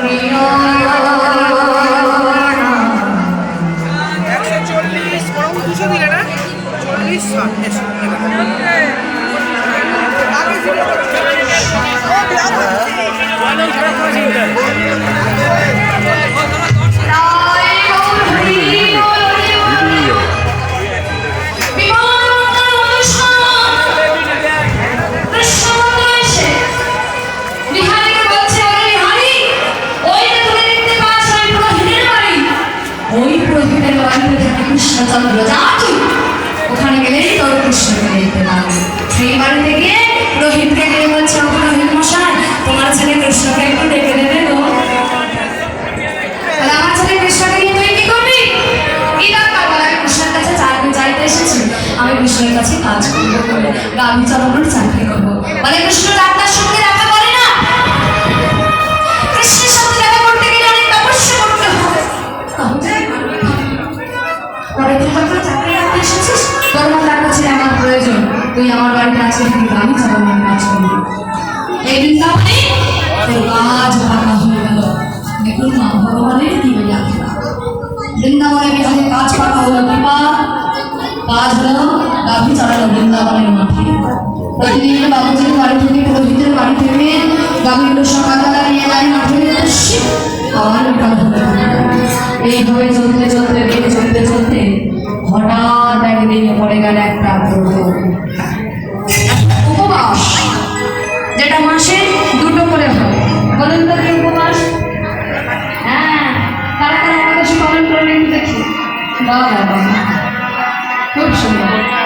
Señor. ওখানে গেলেই তোর কৃষ্ণকে দেখতে পাবি। সেই বাড়িতে গিয়ে রোহিতকে গিয়ে বলছে, "ওগো রোহিত মশাই, তোমার ছেলে কৃষ্ণকে একটু ডেকে দেবে তাহলে আমার ছেলে কৃষ্ণকে নিয়ে তুই কি করবি? কি দরকার? বল, আমি কৃষ্ণের কাছে চাইতে এসেছি। আমি কৃষ্ণের কাছে কাজ করব বলে গাভী চালানোর চাকরি করব। মানে কৃষ্ণ ডাক্তার সঙ্গে তুই আমার বাড়িতে আজকে থেকে গাভী চালানোর কাজ করবি এই বৃন্দাবনে তোর কাজ ভাঙা হয়ে গেল। দেখুন মা, ভগবানের কি ব্যাখ্যা বৃন্দাবনে বিহারে কাজ পাকা হলো কৃপা। কাজ হলো গাভী বৃন্দাবনের মাঠে প্রতিদিন বাবুজির বাড়ি থেকে, পুরোহিতের বাড়ি থেকে গাভীগুলো সকালবেলা নিয়ে যায় হতে থাকে এইভাবে চলতে চলতে চলতে চলতে হঠাৎ একদিন পড়ে গেল একটা উপবাস, যেটা মাসে দুটো করে হয়। বলুন তো কি উপবাস? হ্যাঁ তারা তারা একাদশী পালন করলে একটু দেখি খুব সুন্দর।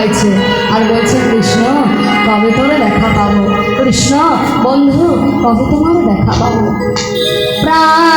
গাইছে আর বলছে, কৃষ্ণ, কবে তোরে দেখা পাবো? কৃষ্ণ, বন্ধু, কবে তোমার দেখা পাবো? প্রাণ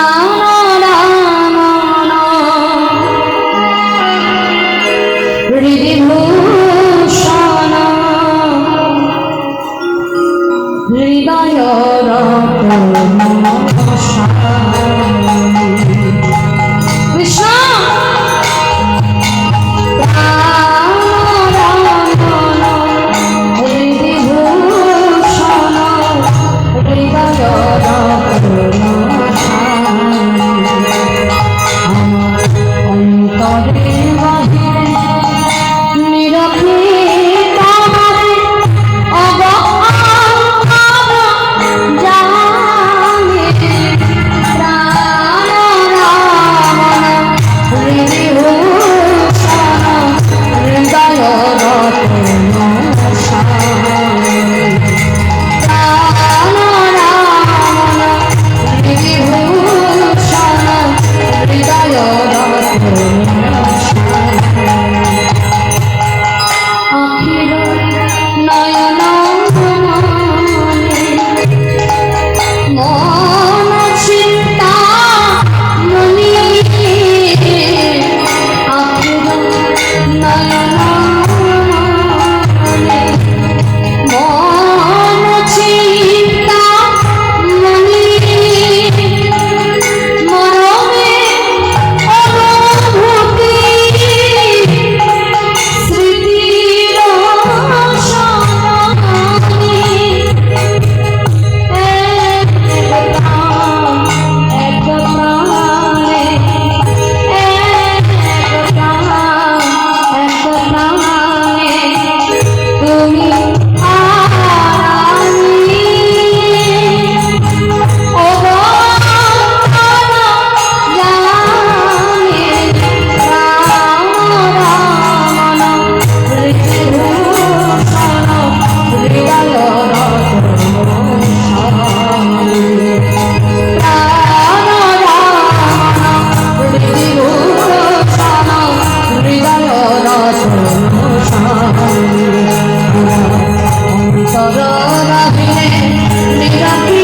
করোনা দিনে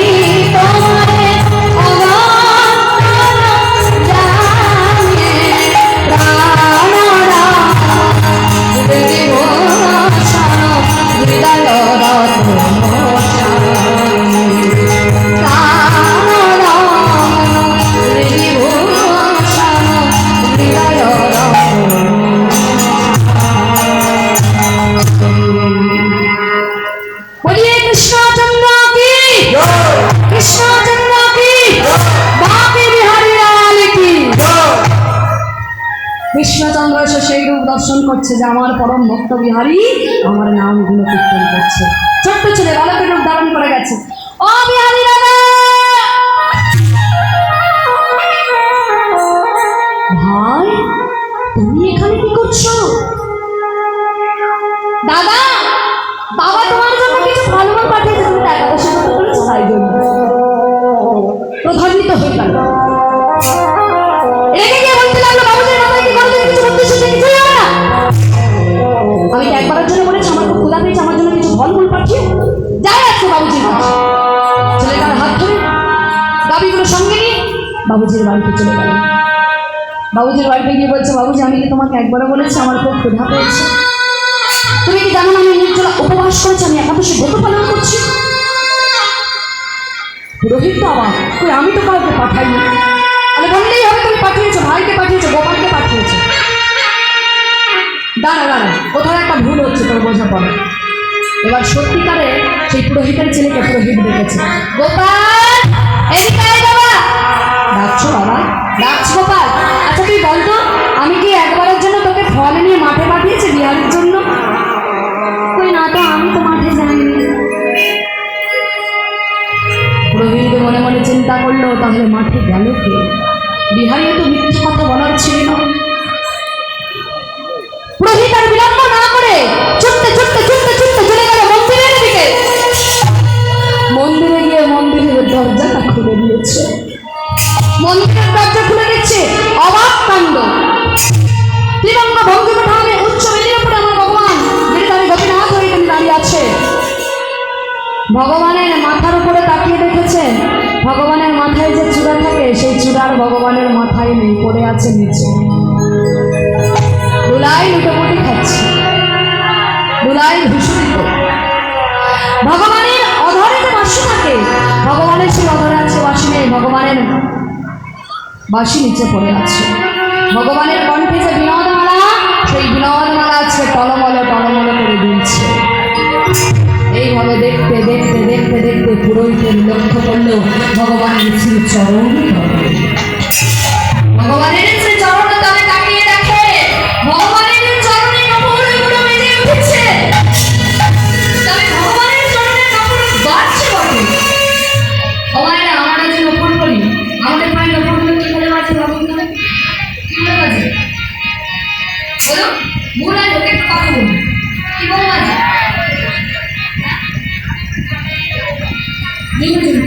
পরিদর্শন করছে যে আমার পরম ভক্ত বিহারী আমার নামগুলো কীর্তন করছে। ছোট্ট ছেলে বালকের রূপ ধারণ করে গেছে। ও বিহারী ভাই, তুমি এখানে বাবুজির বাড়িতে চলে গেল। বাবুজির বাড়িতে গিয়ে বলছে, বাবুজি, আমি কি তোমাকে একবারও বলেছি? আমার খুব ক্ষুধা পেয়েছে। তুমি কি জানো আমি নির্জলা উপবাস করেছি? আমি একাদশী ব্রত পালন করছি। পুরোহিত তো আবার কই, আমি তো কাউকে পাঠাইনি। তাহলে বললেই হবে, তুমি পাঠিয়েছো, ভাইকে পাঠিয়েছো, গোপালকে পাঠিয়েছো। দাঁড়া দাঁড়া, কোথাও একটা ভুল হচ্ছে তোর বোঝা পড়ে। এবার সত্যিকারে সেই পুরোহিতের ছেলেকে পুরোহিত ডেকেছে গোপাল ডাকছো বাবা ডাকছো গোপাল আচ্ছা তুই বলতো আমি কি একবারের জন্য তোকে ফল নিয়ে মাঠে পাঠিয়েছি বিহারের জন্য? কই না তো, আমি তো মাঠে যাইনি। প্রবীণ মনে মনে চিন্তা করল, তাহলে মাঠে গেল কে? বিহারিও তো মিথ্যে কথা বলার ছিল ভগবানের মাথার উপরে তাকিয়ে দেখেছেন? ভগবানের মাথায় যে চূড়া থাকে, সেই চূড়ার ভগবানের মাথায় নেই, পড়ে আছে নিচে। দুলাই লুটোপুটি খাচ্ছে। দুলাই ভূষিত ভগবানের অধরে যে বাসি থাকে। ভগবানের সেই অধরে আছে বাসি নেই, ভগবানের বাসি নিচে পড়ে আছে। ভগবানের কণ্ঠে যে বিনোদমালা, সেই বিনোদমালা আজকে টলমল টলমল করে দিচ্ছে। এইভাবে দেখতে দেখতে পুরোহিতের লক্ষ্য করলেও ভগবানের শ্রী চরণ ভগবানের ভগবানের